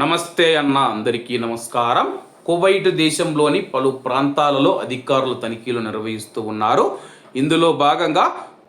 నమస్తే అన్న అందరికీ నమస్కారం. కువైట్ దేశంలోని పలు ప్రాంతాలలో అధికారులు తనిఖీలు నిర్వహిస్తూ ఉన్నారు. ఇందులో భాగంగా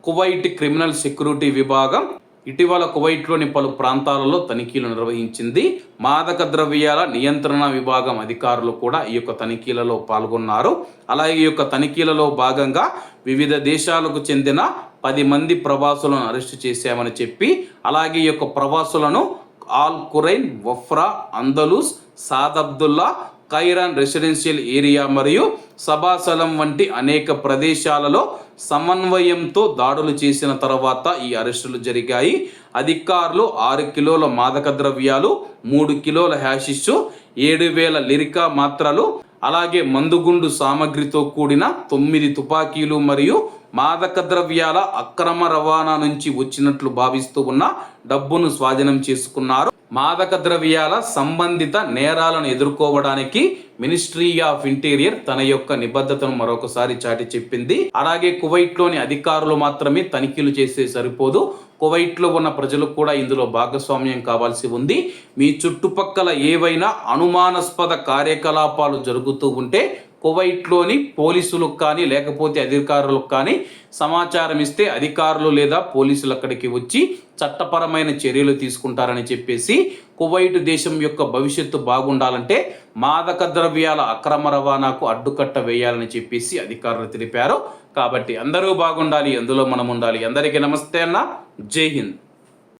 కువైట్ క్రిమినల్ సెక్యూరిటీ విభాగం ఇటీవల కువైట్లోని పలు ప్రాంతాలలో తనిఖీలు నిర్వహించింది. మాదక ద్రవ్యాల నియంత్రణ విభాగం అధికారులు కూడా ఈ యొక్క తనిఖీలలో పాల్గొన్నారు. అలాగే ఈ యొక్క తనిఖీలలో భాగంగా వివిధ దేశాలకు చెందిన పది మంది ప్రవాసులను అరెస్టు చేశామని చెప్పి అలాగే ఈ యొక్క ప్రవాసులను Al Qurain Wafra Andalus Saad Abdullah Khairan residential area మరియు సభాసలం వంటి అనేక ప్రదేశాలలో సమన్వయంతో దాడులు చేసిన తర్వాత ఈ అరెస్టులు జరిగాయి. అధికారులు ఆరు కిలోల మాదక ద్రవ్యాలు మూడు కిలోల హ్యాషిష్ ఏడు వేల లిరికా మాత్రలు అలాగే మందుగుండు సామగ్రితో కూడిన తొమ్మిది తుపాకీలు మరియు మాదక ద్రవ్యాల అక్రమ రవాణా నుంచి వచ్చినట్లు భావిస్తూ ఉన్న డబ్బును స్వాధీనం చేసుకున్నారు. మాదక ద్రవ్యాల సంబంధిత నేరాలను ఎదుర్కోవడానికి మినిస్ట్రీ ఆఫ్ ఇంటీరియర్ తన యొక్క నిబద్ధతను మరొకసారి చాటి చెప్పింది. అలాగే కువైట్లోని అధికారులు మాత్రమే తనిఖీలు చేస్తే సరిపోదు. కువైట్లో ఉన్న ప్రజలు కూడా ఇందులో భాగస్వామ్యం కావాల్సి ఉంది. మీ చుట్టుపక్కల ఏవైనా అనుమానాస్పద కార్యకలాపాలు జరుగుతూ ఉంటే కువైట్లోని పోలీసులకు కానీ లేకపోతే అధికారులకు కానీ సమాచారం ఇస్తే అధికారులు లేదా పోలీసులు అక్కడికి వచ్చి చట్టపరమైన చర్యలు తీసుకుంటారని చెప్పేసి కువైట్ దేశం యొక్క భవిష్యత్తు బాగుండాలంటే మాదక ద్రవ్యాల అక్రమ రవాణాకు అడ్డుకట్ట వేయాలని చెప్పేసి అధికారులు తెలిపారు. కాబట్టి అందరూ బాగుండాలి అందులో మనం ఉండాలి. అందరికీ నమస్తే అన్న. జై హింద్.